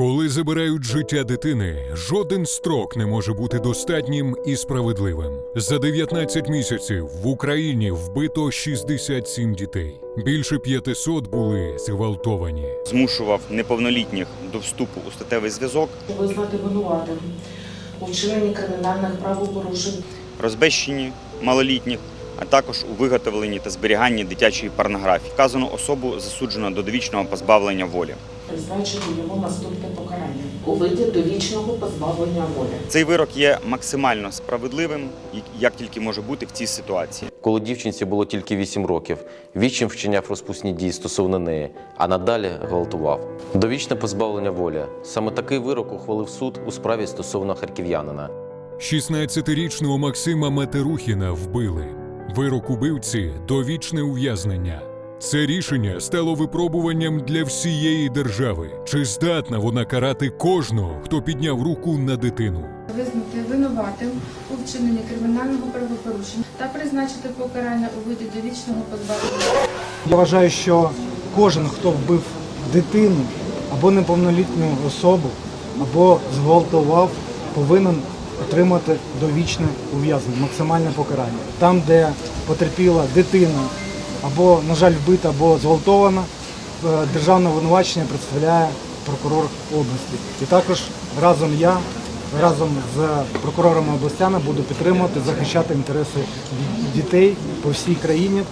Коли забирають життя дитини, жоден строк не може бути достатнім і справедливим. За 19 місяців в Україні вбито 67 дітей. Більше 500 були зґвалтовані. змушував неповнолітніх до вступу у статевий зв'язок, визнати винуватим у вчиненні кримінальних правопорушень розбещенні малолітніх, а також у виготовленні та зберіганні дитячої порнографії. Вказану особу засуджено до довічного позбавлення волі. призначити йому наступне у виді довічного позбавлення волі. Цей вирок є максимально справедливим, як тільки може бути в цій ситуації. Коли дівчинці було тільки 8 років, відчим вчиняв розпусні дії стосовно неї, а надалі гвалтував. Довічне позбавлення волі. Саме такий вирок ухвалив суд у справі стосовно харків'янина. 16-річного Максима Матерухіна вбили. Вирок убивці довічне ув'язнення. Це рішення стало випробуванням для всієї держави. Чи здатна вона карати кожного, хто підняв руку на дитину? визнати винуватим у вчиненні кримінального правопорушення та призначити покарання у виді довічного позбавлення. Я вважаю, що кожен, хто вбив дитину або неповнолітню особу, або зґвалтував, повинен отримати довічне ув'язнення, максимальне покарання. Там, де потерпіла дитина або, на жаль, вбита, або зґвалтована, е, державне винувачення представляє прокурор області. І також разом я, разом з прокурорами областями буду підтримувати, захищати інтереси дітей по всій країні,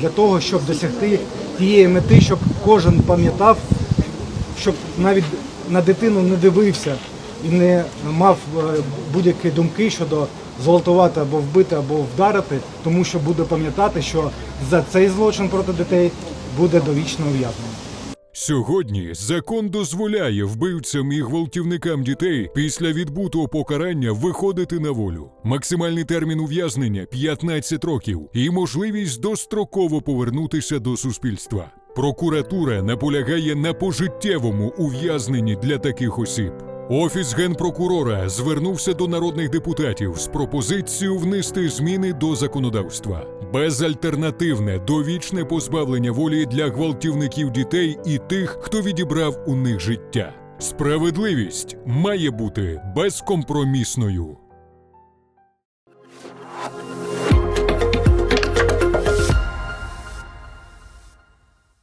для того, щоб досягти тієї мети, щоб кожен пам'ятав, щоб навіть на дитину не дивився і не мав е, будь-які думки щодо зґвалтувати або вбити, або вдарити, тому що буде пам'ятати, що за цей злочин проти дітей буде довічне ув'язнення. Сьогодні закон дозволяє вбивцям і гвалтівникам дітей після відбутого покарання виходити на волю. Максимальний термін ув'язнення 15 років і можливість достроково повернутися до суспільства. Прокуратура наполягає на пожиттєвому ув'язненні для таких осіб. Офіс генпрокурора звернувся до народних депутатів з пропозицією внести зміни до законодавства. Безальтернативне довічне позбавлення волі для гвалтівників дітей і тих, хто відібрав у них життя. Справедливість має бути безкомпромісною.